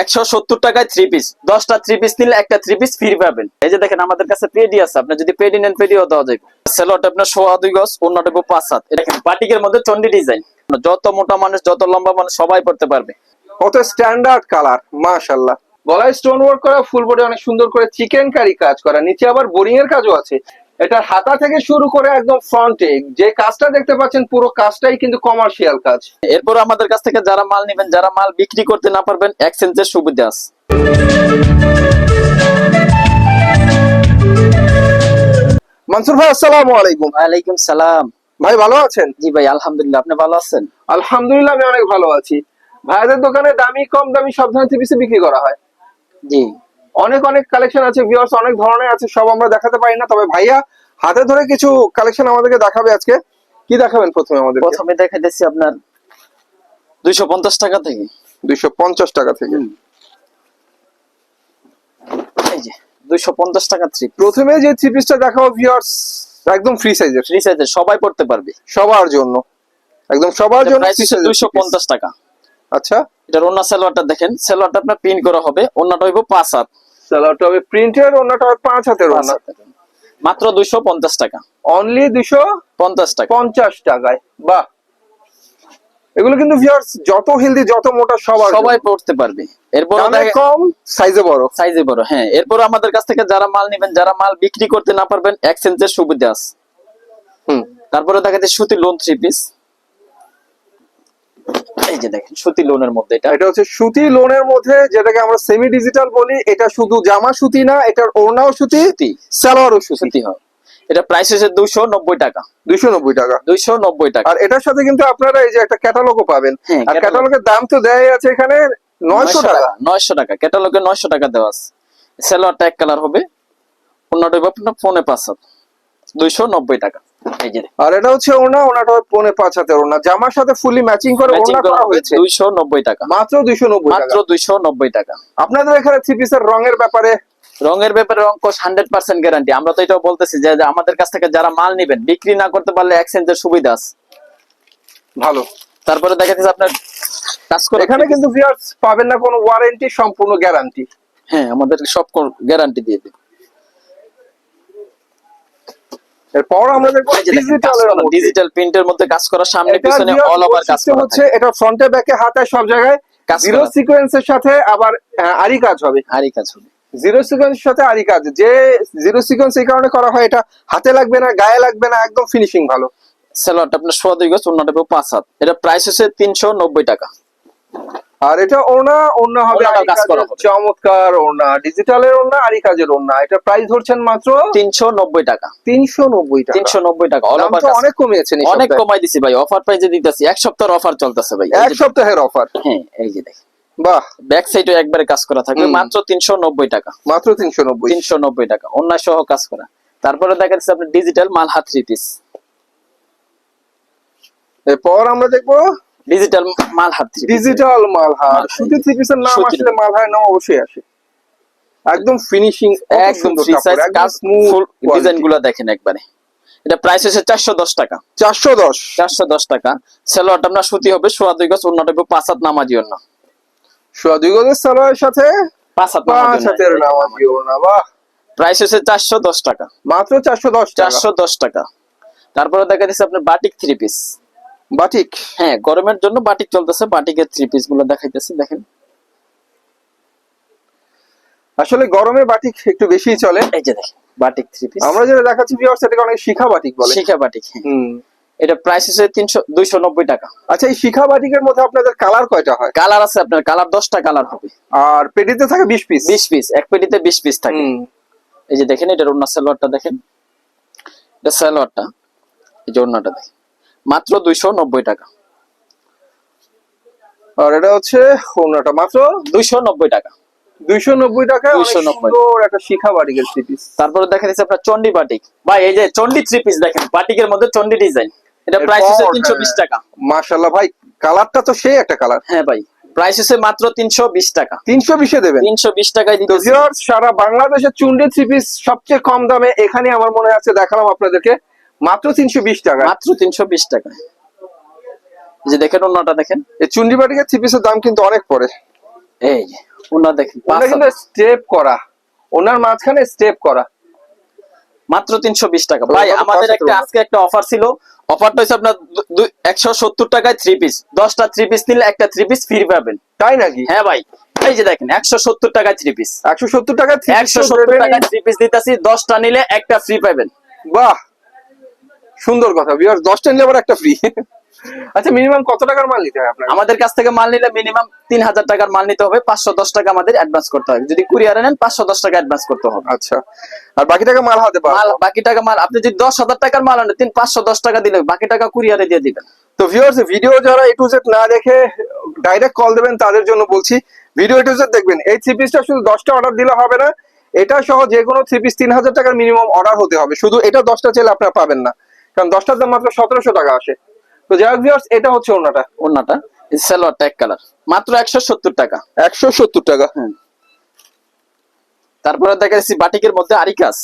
একশো সত্তর টাকায় পিস পিস নিলে একটা পিস ফ্রি পাবেন। এই যে দেখেন, আমাদের কাছে পেডি আছে। আপনি যদি পেডি নেন, পেডিও দেওয়া যাবে। সেলোটা আপনার সোয়া দুই গজ অন্যটা পাঁচ হাত। দেখেন বাটিকের মধ্যে চন্ডি ডিজাইন যত মোটা মানুষ, যত লম্বা মানুষ, সবাই পড়তে পারবে। কত স্ট্যান্ডার্ড কালার মাশাল্লাহ গলায় স্টোন ওয়ার্ক করা ফুল বডি অনেক সুন্দর করে চিকেন কারি কাজ করা। নিচে আবার বোরিং এর কাজও আছে। এটা হাতা থেকে শুরু করে একদম ফ্রন্টে যে কাজটা দেখতে পাচ্ছেন পুরো কাজটাই কিন্তু কমার্শিয়াল কাজ। এরপর আমাদের কাছ থেকে যারা মাল নেবেন যারা মাল বিক্রি করতে না পারবেন এক্সচেঞ্জের সুবিধা আছে। মনসুর ভাই আসসালামু আলাইকুম। ওয়ালাইকুম সালাম। ভাই ভালো আছেন? জি ভাই আলহামদুলিল্লাহ। আপনি ভালো আছেন? আলহামদুলিল্লাহ আমি অনেক ভালো আছি। ভাইদের দোকানে দামি কম দামি সব ধরনের থ্রি বিক্রি করা হয়। জি। অনেক অনেক কালেকশন আছে ভিউয়ার্স অনেক ধরনের আছে সব আমরা দেখাতে পারি না। তবে ভাইয়া হাতে ধরে কিছু কালেকশন আমাদেরকে দেখাবে আজকে। কি দেখাবেন প্রথমে আমাদের প্রথমে দেখাইতেছি আপনার দুইশো পঞ্চাশ টাকা থেকে। দুইশো পঞ্চাশ টাকা থেকে। এই যে দুইশো পঞ্চাশ টাকা থ্রি প্রথমে যে থ্রি পিসটা দেখাবো ভিউয়ার্স একদম ফ্রি সাইজের ফ্রি সাইজের সবাই পড়তে পারবে। সবার জন্য। একদম সবার জন্য free size এর দুইশো three piece। পঞ্চাশ টাকা। আচ্ছা। এটার অন্য সালোয়ারটা দেখেন সালোয়ারটা আপনার প্রিন্ট করা হবে। অন্যটা হইব পাঁচ হাত। সালোয়ারটা হবে প্রিন্টের অন্যটা হবে পাঁচ হাতের মাত্র দুইশো পঞ্চাশ টাকা। অনলি পঞ্চাশ টাকা। পঞ্চাশ টাকায়। বাহ! এগুলো কিন্তু ভিউয়ার্স যত হেলদি যত মোটা সবার সবাই পড়তে পারবে। এরপর কম সাইজে বড়। সাইজে বড় হ্যাঁ। এরপর আমাদের কাছ থেকে যারা মাল নেবেন যারা মাল বিক্রি করতে না পারবেন এক্সচেঞ্জের সুবিধা আছে। হুম। তারপরে দেখাতে সুতি লোন থ্রি পিস এই যে দেখেন সুতি লোনের মধ্যে এটা। এটা হচ্ছে সুতি লোনের মধ্যে যেটাকে আমরা সেমি ডিজিটাল বলি। এটা শুধু জামা সুতি না এটার ওড়নাও সুতি সালোয়ারও সুতি। সুতি হয়। এটা প্রাইস হচ্ছে দুইশো নব্বই টাকা। দুইশো নব্বই টাকা। দুইশো নব্বই টাকা। আর এটার সাথে কিন্তু আপনারা এই যে একটা ক্যাটালগও পাবেন। হ্যাঁ, আর। ক্যাটালগের দাম তো দেয় আছে এখানে নয়শো টাকা। নয়শো টাকা। ক্যাটালগে নয়শো টাকা দেওয়া আছে। সেলোয়ারটা এক কালার হবে। অন্যটা আপনার ফোনে পাঁচ হাত। দুইশো নব্বই টাকা। এই যে আর এটা হচ্ছে ওনা ওনাটা পৌনে পাঁচ হাতের ওনা। জামার সাথে ফুলি ম্যাচিং করে ওনা করা হয়েছে দুইশো নব্বই টাকা। মাত্র দুইশো নব্বই মাত্র দুইশো নব্বই টাকা। আপনাদের এখানে থ্রি পিসের রঙের ব্যাপারে? রঙের ব্যাপারে হান্ড্রেড পার্সেন্ট গ্যারান্টি আমরা তো এটাও বলতেছি যে যে আমাদের কাছ থেকে যারা মাল নেবেন বিক্রি না করতে পারলে এক্সচেঞ্জের সুবিধা আছে। ভালো। তারপরে দেখা যাচ্ছে আপনার কাজ করে এখানে কিন্তু ভিউয়ার্স পাবেন না কোনো ওয়ারেন্টি সম্পূর্ণ গ্যারান্টি হ্যাঁ আমাদের সব গ্যারান্টি দিয়ে দিই। এরপর আমরা দেখব ডিজিটালের ডিজিটাল প্রিন্টের মধ্যে। কাজ করা সামনে এটা পিছনে viewers অল ওভার কাজ বৈশিষ্ট্য করা হচ্ছে এটা ফ্রন্টে ব্যাকে হাতে সব জায়গায় জিরো। সিকোয়েন্সের সাথে আবার আহ, আরি কাজ হবে। আরই কাজ হবে। জিরো সিকোয়েন্সের সাথে আরি কাজ। যে জিরো সিকোয়েন্স এই কারণে করা হয় এটা হাতে লাগবে না গায়ে লাগবে না একদম ফিনিশিং ভালো। সেলোয়ারটা আপনার সোয়া দুই গজ অন্যটা পাঁচ হাত। এটা প্রাইস হচ্ছে তিনশো নব্বই টাকা। আর এটা ওনা ওনা হবে। চমৎকার ওনা ডিজিটালের ওনা আরি কাজের ওনা এটা প্রাইস ধরছেন মাত্র তিনশো নব্বই টাকা। তিনশো নব্বই টাকা। তিনশো নব্বই টাকা অনেক কমিয়েছেন অনেক কমাই দিছি ভাই অফার প্রাইজে দিতেছি। এক সপ্তাহের অফার চলতেছে ভাই। এক সপ্তাহের অফার হ্যাঁ এই যে বাহ। ব্যাক সাইডে একবারে কাজ করা থাকবে। মাত্র তিনশো নব্বই টাকা। মাত্র তিনশো নব্বই। তিনশো নব্বই টাকা। অন্য সহ কাজ করা। তারপরে দেখা যাচ্ছে আপনার ডিজিটাল মাল হাত থ্রি পিস এরপর আমরা দেখব ডিজিটাল মাল হাত থ্রি ডিজিটাল মালহার। মালহার। শুধু থ্রি পিসের নাম। আসলে মালহার নাম অবশ্যই আসে। একদম ফিনিশিং একদম ফ্রি সাইজ কাজ ফুল দেখেন একবারে। এটা প্রাইস হচ্ছে চারশো দশ টাকা। চারশো দশ। চারশো দশ টাকা। সেলোয়ারটা আপনার সুতি হবে সোয়া দুই গজ অন্যটা হবে পাঁচ হাত নামাজি অন্য। সোয়া দুই গজের সালোয়ারের সাথে পাঁচ হাত পাঁচ হাতের নামাজি বাহ। প্রাইস হচ্ছে চারশো দশ টাকা। মাত্র চারশো দশ চারশো দশ টাকা। তারপরে দেখা যাচ্ছে আপনার বাটিক থ্রি পিস বাটিক? হ্যাঁ গরমের জন্য বাটিক চলতেছে বাটিকের থ্রি পিসগুলো দেখাইতেছি দেখেন। আসলে গরমে বাটিক একটু বেশি চলে। এই যে দেখেন বাটিক থ্রি পিস আমরা যেটা দেখাচ্ছি ভিউয়ার্স এটাকে অনেক শিখা বাটিক বলে। শিখা বাটিক হ্যাঁ। হুম। এটা প্রাইস হচ্ছে তিনশো দুইশো নব্বই টাকা। আচ্ছা এই শিখা বাটিকের মধ্যে আপনাদের কালার কয়টা হয়? কালার আছে আপনার কালার দশটা কালার হবে। আর পেটিতে থাকে বিশ পিস বিশ পিস এক পেটিতে বিশ পিস থাকে। এই যে দেখেন এটা অন্য সালোয়ারটা দেখেন। এটা সালোয়ারটা এই যে অন্যটা দেখেন। মাত্র দুইশো নব্বই টাকা। আর এটা হচ্ছে ওড়নাটা মাত্র দুইশো নব্বই টাকা। দুইশো নব্বই টাকা অনেক 290 একটা শিখা বাটিকের থ্রি পিস তারপরে দেখা যাচ্ছে আপনার চন্ডি বাটিক। ভাই এই যে চন্ডি থ্রি পিস দেখেন বাটিকের মধ্যে চন্ডি ডিজাইন এটা প্রাইস হচ্ছে তিনশো বিশ হ্যাঁ। টাকা। মাশাল্লাহ ভাই কালারটা তো সেই একটা কালার। হ্যাঁ ভাই প্রাইস হচ্ছে মাত্র তিনশো বিশ টাকা। তিনশো বিশে দেবেন। তিনশো বিশ টাকায় সারা বাংলাদেশের চুন্ডি থ্রি পিস সবচেয়ে কম দামে এখানে আমার মনে আছে দেখালাম আপনাদেরকে। মাত্র তিনশো বিশ টাকা। মাত্র তিনশো বিশ টাকা। যে দেখেন অন্যটা দেখেন। এই চুন্ডি বাটিকের থ্রি পিসের দাম কিন্তু অনেক পড়ে। এই যে ওনার দেখেন কিন্তু স্টেপ করা। ওনার মাঝখানে স্টেপ করা। মাত্র তিনশো বিশ টাকা। ভাই আমাদের একটা আজকে একটা অফার ছিল। অফারটা হচ্ছে আপনার একশো সত্তর টাকায় থ্রি পিস দশটা থ্রি পিস নিলে একটা থ্রি পিস ফ্রি পাবেন। তাই নাকি? হ্যাঁ ভাই। এই যে দেখেন একশো সত্তর টাকায় থ্রি পিস একশো সত্তর টাকা একশো সত্তর টাকায় থ্রি পিস দিতেছি দশটা নিলে একটা ফ্রি পাবেন। বাহ! সুন্দর কথা বিয়ার দশটা নিলে আবার একটা ফ্রি আচ্ছা মিনিমাম কত টাকার মাল নিতে হয় আপনার? আমাদের কাছ থেকে মাল নিলে মিনিমাম তিন হাজার টাকার মাল নিতে হবে পাঁচশো দশ টাকা আমাদের অ্যাডভান্স করতে হবে যদি কুরিয়ারে নেন পাঁচশো দশ টাকা অ্যাডভান্স করতে হবে। আচ্ছা আর বাকি টাকা মাল হাতে মাল বাকি টাকা মাল আপনি যদি দশ হাজার টাকার মাল আনেন তিন পাঁচশো দশ টাকা দিলে বাকি টাকা কুরিয়ারে দিয়ে দিবেন। তো ভিউয়ার্স ভিডিও যারা এ টু জেড না দেখে ডাইরেক্ট কল দেবেন তাদের জন্য বলছি ভিডিও এ টু জেড দেখবেন। এই থ্রি পিসটা শুধু দশটা অর্ডার দিলে হবে না এটা সহ যে কোনো থ্রি পিস তিন হাজার টাকার মিনিমাম অর্ডার হতে হবে। শুধু এটা দশটা চাইলে আপনারা পাবেন না। কারণ দশটার দাম মাত্র সতেরোশো টাকা আসে। তো যাই হোক এটা হচ্ছে ওনাটা ওনাটা সালোয়ারটা এক কালার মাত্র একশো সত্তর টাকা। একশো সত্তর টাকা। হ্যাঁ তারপরে দেখা যাচ্ছে বাটিকের মধ্যে আরিকাস।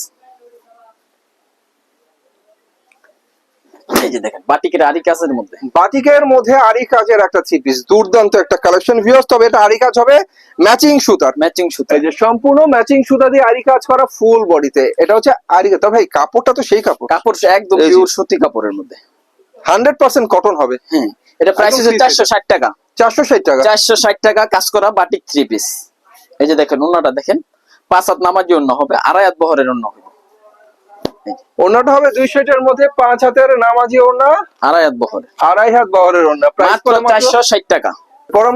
এই যে দেখেন বাটিকের আরিকাসের মধ্যে। বাটিকের মধ্যে আরি কাজের একটা থ্রি পিস দুর্দান্ত একটা কালেকশন ভিউয়ার্স তবে এটা আরি কাজ হবে ম্যাচিং সুতার। ম্যাচিং সুতো এই যে সম্পূর্ণ ম্যাচিং সুতা দিয়ে আরি কাজ করা ফুল বডিতে এটা হচ্ছে আরি কাজ। তবে কাপড়টা তো সেই কাপড়। কাপড় একদম পিওর সুতি কাপড়ের মধ্যে। হান্ড্রেড পার্সেন্ট কটন হবে। হ্যাঁ এটা প্রাইস হচ্ছে free চারশো ষাট টাকা। চারশো ষাট টাকা। চারশো ষাট টাকা কাজ করা বাটিক থ্রি পিস এই যে দেখেন দেখেন পাঁচ হাত নামাজি অন্য হবে আড়াই হাত বহরের অন্য হবে। ওনাটা হবে মধ্যে পাঁচ হাতের নামাজি ওনা আড়াই হাত বহরের। আড়াই হাত বহরের ওনা প্রাইস চারশো ষাট টাকা।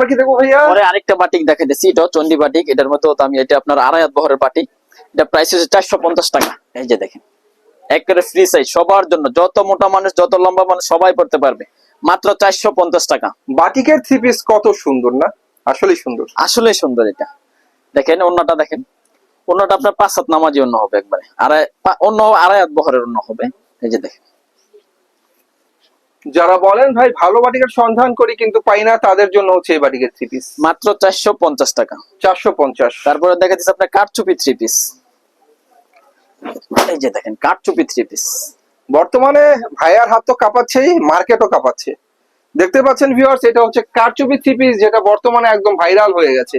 কি দেখব ভাইয়া? পরে আরেকটা বাটিক দেখে দিচ্ছি এটাও চন্ডি বাটিক এটার মতো এটা আপনার আড়াই হাত বহরের বাটিক এটা প্রাইস হচ্ছে চারশো পঞ্চাশ টাকা। এই যে দেখেন একেবারে ফ্রি সাইজ সবার জন্য। যত মোটা মানুষ যত লম্বা মানুষ সবাই পড়তে পারবে। মাত্র চারশো পঞ্চাশ টাকা। বাটিকের থ্রি পিস কত সুন্দর না? আসলেই সুন্দর। আসলে সুন্দর এটা। দেখেন অন্যটা দেখেন। অন্যটা আপনার পাঁচ হাত নামাজি অন্য হবে একবারে। আড়াই অন্য আড়াই হাত বহরের অন্য হবে। এই যে দেখেন। যারা বলেন ভাই ভালো বাটিকের সন্ধান করি কিন্তু পাই না তাদের জন্য হচ্ছে এই বাটিকের থ্রি পিস মাত্র চারশো পঞ্চাশ টাকা। চারশো পঞ্চাশ। তারপরে দেখা যাচ্ছে আপনার কাঠচুপি থ্রি পিস এই যে দেখেন কাঠচুপি থ্রি পিস বর্তমানে ভাইয়ার হাত তো কাঁপাচ্ছেই মার্কেটও কাঁপাচ্ছে। দেখতে পাচ্ছেন ভিউয়ার্স এটা হচ্ছে কারচুপি থ্রি পিস যেটা বর্তমানে একদম ভাইরাল হয়ে গেছে।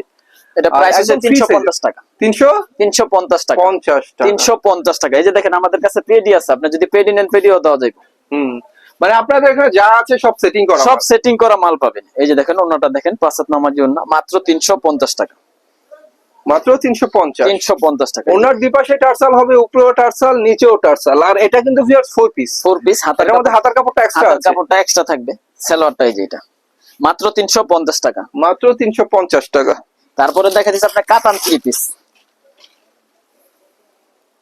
এটা প্রাইস হচ্ছে একদম free তিনশো size। পঞ্চাশ টাকা। তিনশো? তিনশো পঞ্চাশ টাকা। পঞ্চাশ টাকা। তিনশো পঞ্চাশ টাকা। এই যে দেখেন আমাদের কাছে পেডি আছে। আপনি যদি পেডি নেন পেডিও দেওয়া যাবে। হুম। মানে আপনাদের এখানে যা আছে সব সেটিং করা সব সেটিং করা মাল পাবেন। এই যে দেখেন অন্যটা দেখেন পাঁচাত নামার জন্য। মাত্র তিনশো পঞ্চাশ টাকা। মাত্র তিনশো পঞ্চাশ। তিনশো পঞ্চাশ টাকা। ওনার দুপাশে টার্সাল হবে উপরেও টার্সাল নিচেও টার্সাল। আর এটা কিন্তু viewers four piece four piece হাতের মধ্যে হাতার কাপড়টা এক্সট্রা আছে। কাপড়টা এক্সট্রা থাকবে। সালোয়ারটা এই যে এটা। মাত্র তিনশো পঞ্চাশ টাকা। মাত্র তিনশো পঞ্চাশ টাকা। তারপরে দেখা যাচ্ছে আপনার কাতান থ্রি পিস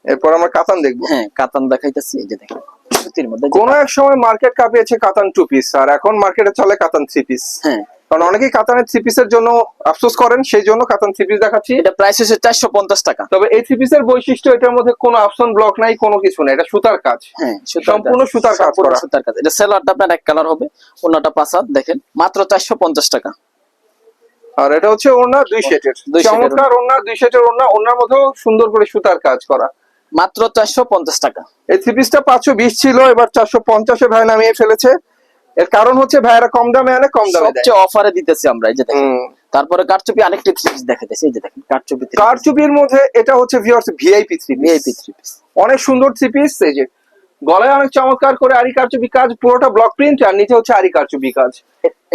এরপর আমরা কাতান দেখব। হ্যাঁ কাতান দেখাইতেছি এই যে দেখেন সুতির মধ্যে যে কোন এক সময় মার্কেট কাঁপিয়েছে কাতান টু পিস আর এখন মার্কেটে চলে কাতান থ্রি পিস হ্যাঁ। কারণ অনেকেই কাতানের থ্রি পিসের জন্য আফসোস করেন সেই জন্য কাতান থ্রি পিস দেখাচ্ছি। এটা প্রাইস হচ্ছে চারশো পঞ্চাশ টাকা। তবে এই থ্রি পিসের বৈশিষ্ট্য এটার মধ্যে কোনো অপশন ব্লক নাই কোনো কিছু নাই এটা সুতার কাজ। হ্যাঁ সম্পূর্ণ সুতার কাজ করা। সুতার কাজ। এটা সেলারটা আপনার এক কালার হবে অন্যটা পাঁচ দেখেন মাত্র চারশো পঞ্চাশ টাকা। আর এটা হচ্ছে ওড়না দুই সেটের। চমৎকার ওড়না দুই সেটের ওড়না ওড়নার মধ্যেও সুন্দর করে সুতার কাজ করা। মাত্র চারশো পঞ্চাশ টাকা। এই থ্রি পিসটা পাঁচশো বিশ ছিল এবার চারশো পঞ্চাশে ভাই নামিয়ে ফেলেছে। এর কারণ হচ্ছে ভাইয়েরা কম দামে আনে কম দামে সবচেয়ে অফারে দিতেছি আমরা এই যে দেখেন। তারপরে কারচুপি আরেকটি থ্রি পিস দেখাইতেছি এই যে দেখেন কারচুপি কারচুপির মধ্যে এটা হচ্ছে viewers VIP three VIP three piece অনেক সুন্দর থ্রি পিস এই যে গলায় অনেক চমৎকার করে আরি কারচুপি কাজ পুরোটা ব্লক প্রিন্ট আর নিচে হচ্ছে আরি কারচুপি কাজ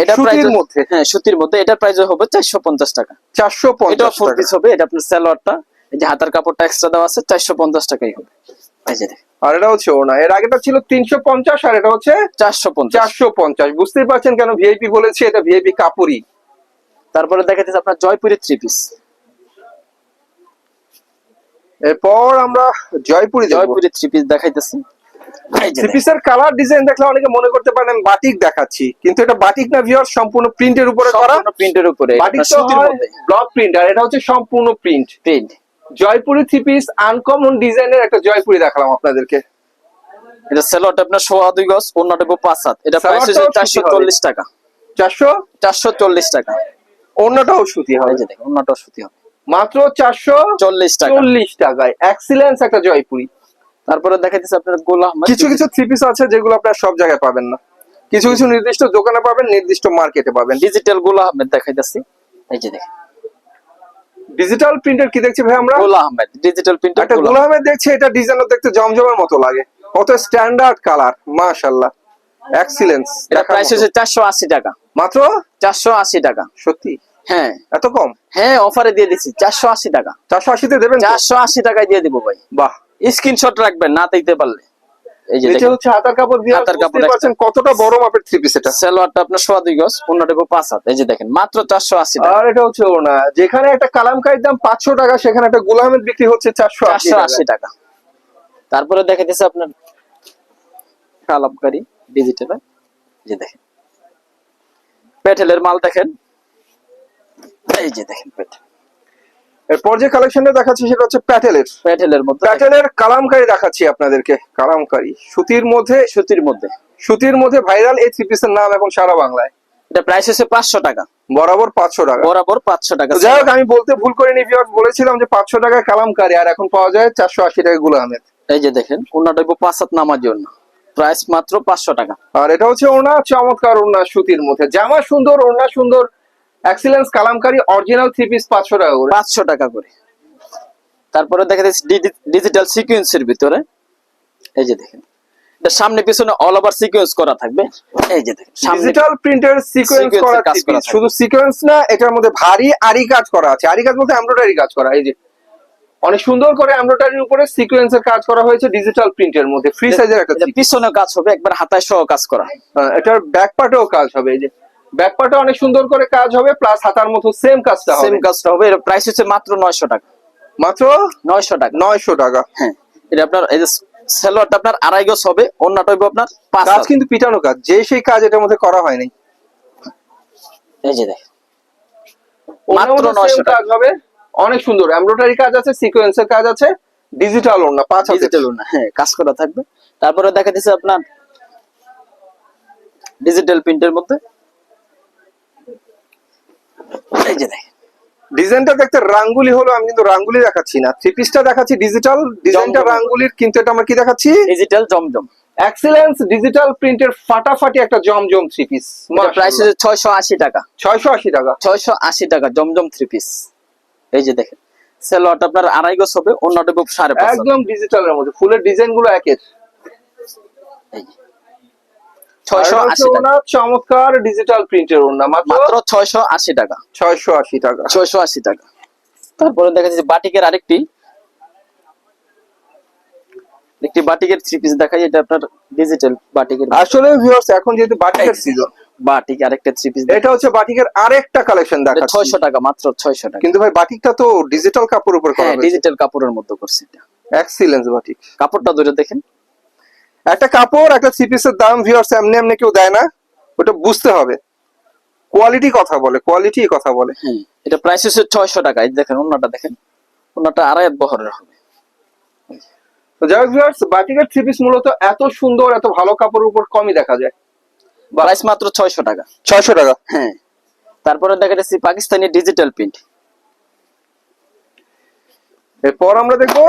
এটা সুতির মধ্যে। হ্যাঁ সুতির মধ্যে। প্রাইস হবে চারশো পঞ্চাশ টাকা। চারশো এটা ফোর পিস হবে। এটা আপনার সালোয়ারটা এই যে হাতার কাপড়টা এক্সট্রা দেওয়া আছে চারশো পঞ্চাশ টাকাই হবে। এই যে আর এটা হচ্ছে ওনা এর আগেটা ছিল তিনশো পঞ্চাশ আর এটা হচ্ছে চারশো পঞ্চাশ। চারশো পঞ্চাশ। বুঝতেই পারছেন কেন ভিআইপি বলেছি? এটা ভিআইপি কাপুরি তারপরে দেখাইতেছে আপনার জয়পুরের থ্রি পিস এরপর আমরা জয়পুরি জয়পুরি জয়পুরের থ্রি পিস দেখাইতেছি। পিসের কালার ডিজাইন দেখলে অনেকে মনে করতে পারেন বাটিক দেখাচ্ছি। কিন্তু এটা বাটিক না ভিউয়ার সম্পূর্ণ প্রিন্টের উপরে করা। প্রিন্টের উপরে। বাটিক তো ব্লক প্রিন্ট আর এটা হচ্ছে সম্পূর্ণ print print Jaipuri three piece uncommon ডিজাইনের একটা জয়পুরি দেখালাম আপনাদেরকে। এটা সেলোয়ারটা আপনার সোয়া দুই গজ অন্যটা পাঁচ হাত। এটা প্রাইস হচ্ছে চারশো চল্লিশ টাকা। চারশো? চারশো চল্লিশ টাকা। অন্যটাও সুতি হবে। এই যে দেখেন অন্যটা সুতি হবে। মাত্র চারশো চল্লিশ টাকা। চল্লিশ টাকায়। এক্সিলেন্স একটা জয়পুরি। তারপরে দেখাইতেছে আপনার গোলা কিছু কিছু থ্রি পিস আছে যেগুলো আপনার সব জায়গায় পাবেন না। কিছু কিছু নির্দিষ্ট দোকানে পাবেন নির্দিষ্ট মার্কেটে পাবেন। ডিজিটাল গোলা আহমেদ দেখাইতেছি। এই যে দেখেন। ডিজিটাল প্রিন্টের কি দেখছি ভাই আমরা? গোলা আহমেদ ডিজিটাল প্রিন্টার একটা গোলামের দেখছি এটা ডিজাইনও দেখতে জমজমের মতো লাগে। কত স্ট্যান্ডার্ড কালার মাশাআল্লাহ। এক্সিলেন্স এটা প্রাইস হচ্ছে চারশো আশি টাকা। মাত্র? চারশো আশি টাকা। সত্যি? হ্যাঁ। এত কম? হ্যাঁ অফারে দিয়ে চারশো আশি টাকা। চারশো আশিতে দেবেন তো? চারশো আশি টাকায় দিয়ে দিব ভাই। বাহ। স্ক্রিনশট রাখবেন না দেখতে পারলে। এই যে হচ্ছে হাতার কাপড় দিয়ে হাতার কাপড় কতটা বড় মাপের থ্রি পিস এটা। সালোয়ারটা আপনার সোয়া দুই গজ পনেরো পাঁচ হাত। এই যে দেখেন মাত্র টাকা। আর এটা হচ্ছে ওনা যেখানে একটা কালামকারির দাম পাঁচশো টাকা সেখানে একটা গোলামের বিক্রি হচ্ছে চারশো আশি চারশো আশি টাকা। তারপরে দেখা দিচ্ছে আপনার কালামকারি ডিজিটাল যে দেখেন। পেটেলের মাল দেখেন। এই যে দেখেন পেটেল। এরপর যে কালেকশনটা দেখাচ্ছি সেটা হচ্ছে প্যাটেলের পেটেলের মধ্যে। প্যাটেলের কালামকারি দেখাচ্ছি আপনাদেরকে কালামকারি। সুতির মধ্যে সুতির মধ্যে। সুতির মধ্যে ভাইরাল এই থ্রি পিসের নাম এখন সারা বাংলায়। এটা প্রাইস হচ্ছে পাঁচশো টাকা। বরাবর পাঁচশো টাকা। বরাবর পাঁচশো টাকা। যাই হোক আমি বলতে ভুল করিনি ভিউয়ার্স বলেছিলাম যে পাঁচশো টাকায় কালামকারি আর এখন পাওয়া যায় চারশো আশি টাকা গুলো আহমেদ। এই যে দেখেন ওনাটা পাঁচ হাত নামার জন্য। প্রাইস মাত্র পাঁচশো টাকা। আর এটা হচ্ছে ওনা চমৎকার ওনা সুতির মধ্যে। জামা সুন্দর ওনা সুন্দর excellence Kalamkari original three piece পাঁচশো টাকা করে। পাঁচশো টাকা করে। তারপরে দেখা যাচ্ছে ডিজিটাল সিকুয়েন্সের ভিতরে। এই যে দেখেন। সামনে পিছনে অল ওভার সিকুয়েন্স করা থাকবে। এই যে দেখেন ডিজিটাল প্রিন্টের সিকোয়েন্স করা কাজ করা শুধু সিকোয়েন্স না এটার মধ্যে ভারী আরি কাজ করা আছে। আরি কাজ বলতে এমব্রয়ডারি কাজ করা। এই যে অনেক সুন্দর করে এমব্রয়ডারির উপরে সিকোয়েন্সের কাজ করা হয়েছে ডিজিটাল প্রিন্টের মধ্যে। ফ্রি সাইজের একটা। পিছনে কাজ হবে একবার হাতায় সহ কাজ করা। আহ, এটার ব্যাক পার্টেও কাজ হবে। এই যে ব্যাক পার্টে অনেক সুন্দর করে কাজ হবে প্লাস হাতার মতো সেম কাজটা সেম কাজটা হবে। এর প্রাইস হচ্ছে মাত্র নয়শো টাকা। মাত্র? নয়শো টাকা। নয়শো টাকা। হ্যাঁ। এটা আপনার এই যে সালোয়ারটা আপনার আড়াই গজ হবে অন্যটা হবে আপনার পাঁচ কাজ কিন্তু পিটানো কাজ যে সেই কাজ এটার মধ্যে করা হয়নি। এই যে ওনার মাত্র 900 same কাজ হবে। অনেক সুন্দর। এমব্রয়ডারি কাজ আছে সিকোয়েন্সের কাজ আছে ডিজিটাল ওনা পাঁচ ডিজিটাল না হ্যাঁ কাজ করা থাকবে। তারপরে দেখা দিচ্ছে আপনার ডিজিটাল প্রিন্টের মধ্যে এই যে দেখেন ডিজাইনটা দেখতে রাঙ্গুলি হলো আমি কিন্তু রাঙ্গুলি দেখাচ্ছি না। থ্রি পিসটা দেখাচ্ছি ডিজিটাল ডিজাইনটা। রাঙ্গুলির কিন্তু এটা আমরা কি দেখাচ্ছি? ডিজিটাল জমজম। এক্সিলেন্স ডিজিটাল প্রিন্টের ফাটাফাটি একটা জমজম থ্রি পিস প্রাইস হচ্ছে ছয়শো আশি টাকা। ছয়শো আশি টাকা। ছয়শো আশি টাকা জমজম থ্রি পিস এই যে দেখেন সেলোয়ারটা আপনার আড়াই গজ হবে অন্যটা খুব সাড়ে একদম ডিজিটালের মধ্যে ফুলের ডিজাইনগুলো একের। এই যে। ছয়শো আর এটা আশি হচ্ছে টাকা ওনার চমৎকার ডিজিটাল প্রিন্টের মাত্র ছয়শো আশি টাকা। ছয়শো আশি টাকা। ছয়শো আশি টাকা। তারপরে দেখা যাচ্ছে বাটিকের আরেকটি। একটি বাটিকের থ্রি পিস দেখাই এটা আপনার ডিজিটাল বাটিকের। আসলে ভিউয়ার্স এখন যেহেতু বাটিকের সিজন বাটিক আরেকটা থ্রি পিস এটা হচ্ছে বাটিকের আরেকটা কালেকশন দেখাচ্ছি। ছয়শো টাকা মাত্র ছয়শো টাকা। কিন্তু ভাই বাটিকটা তো ডিজিটাল কাপড় উপর করা হ্যাঁ ডিজিটাল কাপড়ের মধ্যে করছে এটা। Excellence batik. কাপড়টা ধরে দেখেন। একটা কাপড় একটা থ্রি পিসের দাম ভিউয়ার্স এমনি এমনি কেউ দেয় না ওটা বুঝতে হবে। কোয়ালিটি কথা বলে কোয়ালিটি কথা বলে। এটা প্রাইস হচ্ছে ছয়শো টাকা। দেখেন অন্যটা দেখেন অন্যটা আড়াই বহরের হবে। তো যাই হোক ভিউয়ার্স বাটিকের থ্রি পিস মূলত এত সুন্দর এত ভালো কাপড়ের উপর কমই দেখা যায়। প্রাইস মাত্র ছয়শো টাকা। ছয়শো টাকা। হ্যাঁ। তারপরে দেখা যাচ্ছে পাকিস্তানি ডিজিটাল প্রিন্ট এরপর আমরা দেখব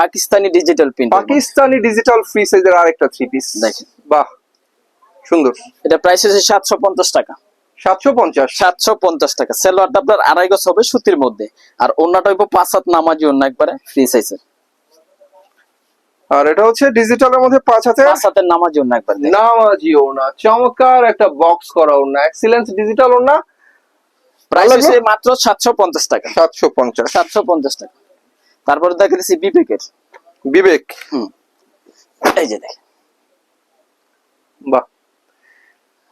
Pakistani digital print Pakistani digital free সাইজের আরেকটা থ্রি পিস দেখেন। বাহ সুন্দর। এটা প্রাইস হচ্ছে সাতশো পঞ্চাশ টাকা। সাতশো পঞ্চাশ? সাতশো পঞ্চাশ টাকা। সেলোয়ারটা আপনার আড়াই গজ হবে সুতির মধ্যে। আর অন্যটা হইব পাঁচ হাত নামাজি অন্য একবারে ফ্রি সাইজের আর এটা হচ্ছে ডিজিটালের মধ্যে পাঁচ হাতে পাঁচ হাতের নামাজি অন্য একবার। নামাজি ওনা চমৎকার একটা বক্স করা ওনা এক্সিলেন্স ডিজিটাল ওনা প্রাইস মাত্র সাতশো পঞ্চাশ টাকা। সাতশো পঞ্চাশ। সাতশো পঞ্চাশ টাকা। তারপরে দেখা দিচ্ছি বিবেকের। বিবেক। হুম। এই যে দেখেন। বাহ।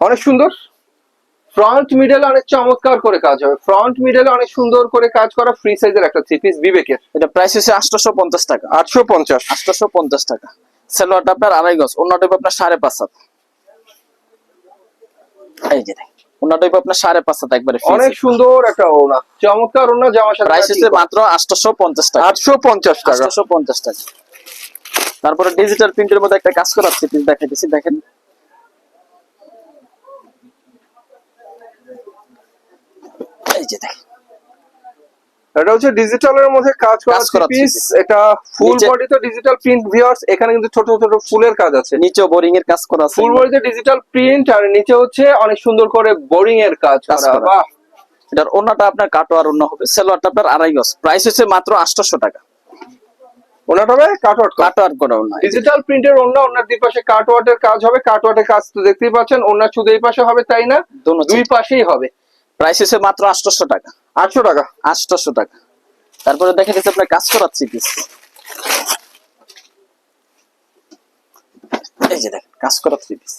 অনেক সুন্দর। ফ্রন্ট মিডলে অনেক চমৎকার করে কাজ হবে। ফ্রন্ট মিডলে অনেক সুন্দর করে কাজ করা ফ্রি সাইজের একটা থ্রি পিস বিবেকের। এটা প্রাইস হচ্ছে আটশোশো পঞ্চাশ টাকা। আটশো পঞ্চাশ। আটশোশো পঞ্চাশ টাকা। সেলোয়ারটা আপনার আড়াই গজ অন্যটা আপনার সাড়ে পাঁচ সাত এই যে অন্যটা আপনার সাড়ে পাঁচ হাত একবারে অনেক সুন্দর একটা ওনা চমৎকার ওনা জামা সাথে প্রাইস হচ্ছে মাত্র আটশো পঞ্চাশ টাকা। আটশো পঞ্চাশ টাকা। আটশো পঞ্চাশ টাকা। তারপরে ডিজিটাল প্রিন্টের মধ্যে একটা কাজ করা আছে প্লিজ দেখাইতেছি দেখেন। এই যে দেখেন। এটা হচ্ছে ডিজিটালের মধ্যে কাজ করা পিস এটা ফুল নিচে- বডি তো ডিজিটাল প্রিন্ট ভিউয়ার্স এখানে কিন্তু ছোট ছোট ফুলের কাজ আছে। নিচেও বোরিং এর কাজ করা আছে। ফুল বডিতে ডিজিটাল প্রিন্ট আর নিচে হচ্ছে অনেক সুন্দর করে বোরিং এর কাজ করা। বাহ! এটার অন্যটা আপনার কাটোয়ার অন্য হবে। সেলোয়ারটা আপনার আড়াই গজ। প্রাইস হচ্ছে মাত্র আটশোশো টাকা। ওনাটা হবে কাটওয়ার্ট করা। কাটোয়ার করা অন্য ডিজিটাল প্রিন্টের অন্য ওনার দুই পাশে কাটওয়ার্টের কাজ হবে। কাটওয়ার্টের কাজ তো দেখতেই পাচ্ছেন ওনার শুধু এই পাশে হবে তাই না? দুই পাশেই হবে। প্রাইস হচ্ছে মাত্র আটশোশো টাকা। আটশো টাকা। আটশোশো টাকা। তারপরে দেখা যাচ্ছে আপনার কাজ করাচ্ছি পিস এই যে দেখেন কাজ করাচ্ছি পিস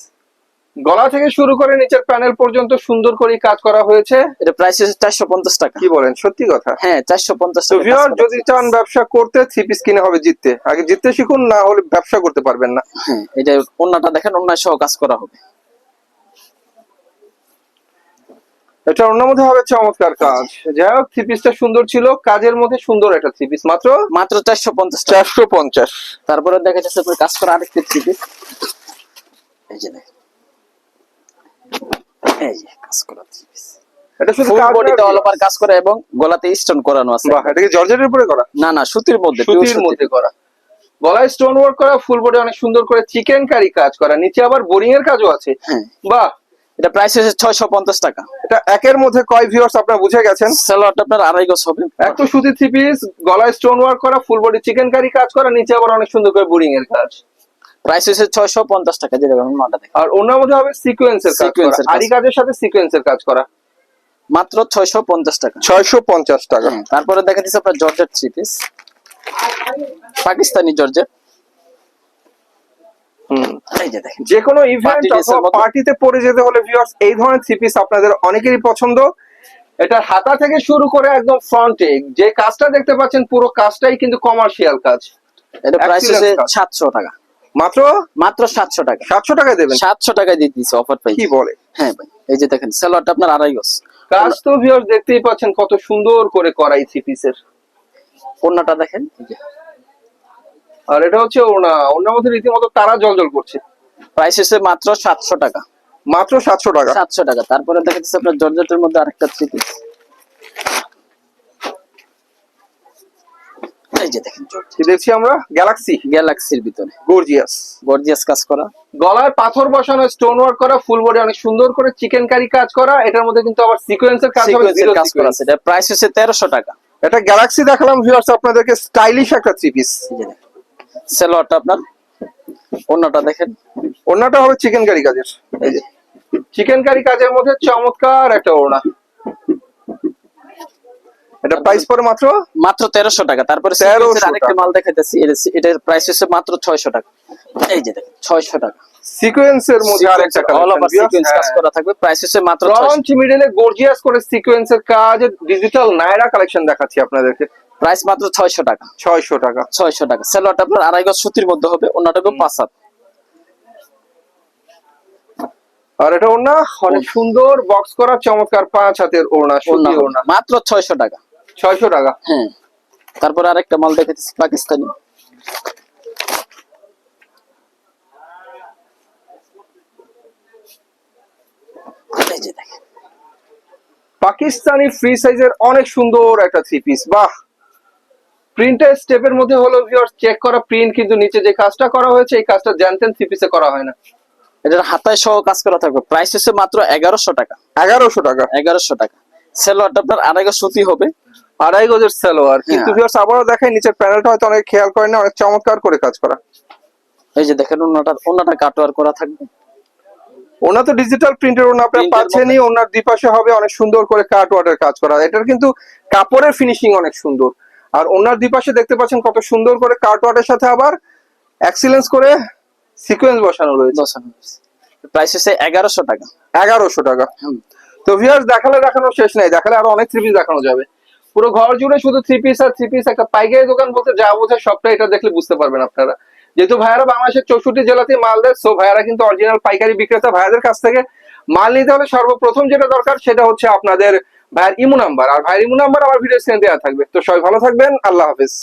গলা থেকে শুরু করে নিচের প্যানেল পর্যন্ত সুন্দর করে কাজ করা হয়েছে। এটা প্রাইস হচ্ছে চারশো পঞ্চাশ টাকা। কি বলেন? সত্যি কথা? হ্যাঁ চারশো পঞ্চাশ টাকা যদি চান ব্যবসা করতে থ্রি পিস কিনে হবে জিততে। আগে জিততে শিখুন না হলে ব্যবসা করতে পারবেন না। হ্যাঁ এটা অন্যটা দেখেন অন্য সহ কাজ করা হবে। এটা অন্য মধ্যে হবে চমৎকার কাজ। যাই হোক থ্রি পিসটা সুন্দর ছিল কাজের মধ্যে সুন্দর একটা থ্রি পিস মাত্র? মাত্র চারশো পঞ্চাশ চারশো পঞ্চাশ। তারপরে দেখা যাচ্ছে আপনার কাজ করা আরেকটি থ্রি পিস এই যে এই যে কাজ করা থ্রি পিস এটা শুধু ফুল কাজ বডিতে অল ওভার কাজ করা এবং গলাতে স্টোন করানো আছে। বাহ এটা কি জর্জেটের উপরে করা? না না সুতির মধ্যে সুতির মধ্যে করা। গলায় স্টোন ওয়ার্ক করা ফুল বডি অনেক সুন্দর করে চিকেন কারি কাজ করা। নিচে আবার বোরিং এর কাজও আছে। হ্যাঁ। বাহ এটা প্রাইস হচ্ছে ছয়শো পঞ্চাশ টাকা। এটা একের মধ্যে কয় ভিউয়ার্স আপনারা বুঝে গেছেন? সালোয়ারটা আপনার আড়াই গজ হবে। এক তো সুতি থ্রি পিস গলায় স্টোন ওয়ার্ক করা ফুল বডি চিকেন কারি কাজ করা নিচে আবার অনেক সুন্দর করে বোরিং এর কাজ। প্রাইস হচ্ছে ছয়শো পঞ্চাশ টাকা মাটা দেখেন। আর অন্যের মধ্যে হবে সিকোয়েন্সের কাজ করা। আরি কাজের সাথে সিকোয়েন্সের কাজ করা। মাত্র ছয়শো পঞ্চাশ টাকা। ছয়শো পঞ্চাশ টাকা। তারপরে দেখা দিচ্ছে আপনার georgette three piece Pakistani georgette যে কোনো ইভেন্ট অথবা পার্টিতে পরে যেতে হলে ভিউয়ার্স এই ধরনের থ্রি পিস আপনাদের অনেকেরই পছন্দ। এটা হাতা থেকে শুরু করে একদম ফ্রন্টে যে কাজটা দেখতে পাচ্ছেন পুরো কাজটাই কিন্তু কমার্শিয়াল কাজ। এটা প্রাইস হচ্ছে কাজ। সাতশো টাকা। মাত্র? মাত্র সাতশো টাকা। সাতশো টাকায় দেবেন? সাতশো টাকায় দিয়ে দিচ্ছে অফার প্রাইস কি বলে? হ্যাঁ ভাই এই যে দেখেন আপনার আড়াই গজ। কাজ তো ভিউয়ার্স দেখতেই পাচ্ছেন কত সুন্দর করে করাই থ্রি পিসের অন্যটা দেখেন আর এটা হচ্ছে ওনা ওনার মধ্যে রীতিমতো তারা জলজল করছে। প্রাইস হচ্ছে মাত্র সাতশো টাকা। মাত্র সাতশো টাকা। সাতশো টাকা। তারপরে দেখা যাচ্ছে আপনার জর্জেটের মধ্যে আরেকটা থ্রি পিস এই যে দেখেন দেখছি আমরা? গ্যালাক্সি গ্যালাক্সির ভিতরে। গর্জিয়াস গর্জিয়াস কাজ করা। গলায় পাথর বসানো স্টোন ওয়ার্ক করা ফুল বডি অনেক সুন্দর করে চিকেন কারি কাজ করা এটার মধ্যে কিন্তু আবার সিকোয়েন্সের কাজ হবে কাজ করা sequence। আছে। এটা প্রাইস হচ্ছে তেরোশো টাকা। এটা গ্যালাক্সি দেখালাম ভিউয়ার্স আপনাদেরকে স্টাইলিশ একটা থ্রি পিস সালোয়ারটা আপনার? অন্যটা দেখেন। ওড়নাটা হবে চিকেন কারি কাজের। এই যে চিকেন কারি কাজের মধ্যে চমৎকার একটা ওড়না। এটা প্রাইস মাত্র? মাত্র টাকা। তারপরে 1300 সিকোয়েন্সের আরেকটা মাল দেখাইতেছি। এটা- এটার প্রাইস হচ্ছে মাত্র ছয়শো টাকা। এই যে দেখেন ছয়শো টাকা। সিকোয়েন্সের মধ্যে আরেকটা অল ওভার সিকোয়েন্স কাজ করা থাকবে। প্রাইস হচ্ছে মাত্র 600 মিডলে গর্জিয়াস করে সিকোয়েন্সের কাজ ডিজিটাল নায়রা কালেকশন দেখাচ্ছি আপনাদেরকে। প্রাইস মাত্র ছয়শো টাকা। ছয়শো টাকা। ছয়শো টাকা। সালোয়ারটা আপনার আড়াই গজ সুতির মধ্যে হবে অন্যটা হবে পাঁচ হাত। আর এটা ওড়না অনেক সুন্দর বক্স করা চমৎকার পাঁচ হাতের ওড়না হবে। ওড়না। মাত্র ছয়শো টাকা। ছয়শো টাকা। হ্যাঁ। তারপরে আরেকটা মাল দেখাচ্ছি পাকিস্তানি। পাকিস্তানি ফ্রি সাইজের অনেক সুন্দর একটা থ্রি পিস বাহ! প্রিন্টের স্টেপের মধ্যে হলো ভিউয়ার্স চেক করা প্রিন্ট কিন্তু নিচে যে কাজটা করা হয়েছে এই কাজটা জানতেন থ্রি পিসে করা হয় না। এটার হাতায় সহ কাজ করা থাকবে। প্রাইস হচ্ছে মাত্র এগারোশো টাকা। এগারোশো টাকা। এগারোশো টাকা। সালোয়ারটা আপনার আড়াই গজ সুতি হবে। আড়াই গজের সালোয়ার কিন্তু হ্যাঁ। ভিউয়ার্স আবারও দেখেন নিচের প্যানেলটা হয়তো অনেক খেয়াল করেন না অনেক চমৎকার করে কাজ করা। এই যে দেখেন অন্যটা অন্যটা কাটোয়ার করা থাকবে। ওনা তো ডিজিটাল প্রিন্টের ওনা আপনারা পাচ্ছেনই ওনার দুপাশে হবে অনেক সুন্দর করে কাট ওয়ার্ডের কাজ করা। এটার কিন্তু কাপড়ের ফিনিশিং অনেক সুন্দর। আর ওনার দুপাশে দেখতে পাচ্ছেন কত সুন্দর করে কাট ওয়ার্ডের সাথে আবার এক্সিলেন্স করে সিকোয়েন্স বসানো রয়েছে। বসানো প্রাইস হচ্ছে এগারোশো টাকা। এগারোশো টাকা। তো ভিউয়ার্স দেখালে দেখানো শেষ নাই দেখালে আরও অনেক থ্রি পিস দেখানো যাবে। পুরো ঘর জুড়ে শুধু থ্রি পিস আর থ্রি পিস একটা পাইকারি দোকান বলতে যা বোঝায় সবটা এটা দেখলে বুঝতে পারবেন আপনারা। যেহেতু ভাইয়ারা বাংলাদেশের চৌষট্টি জেলাতে মাল দেয় সো ভাইয়ারা কিন্তু অরিজিনাল পাইকারি বিক্রেতা ভাইয়াদের কাছ থেকে মাল নিতে হলে সর্বপ্রথম যেটা দরকার সেটা হচ্ছে আপনাদের ভাইয়ের ইমো নাম্বার, আর ভাইয়ের ইমো নাম্বার আমার ভিডিও স্ক্রিনে দেওয়া থাকবে। তো সবাই ভালো থাকবেন, আল্লাহ হাফিজ।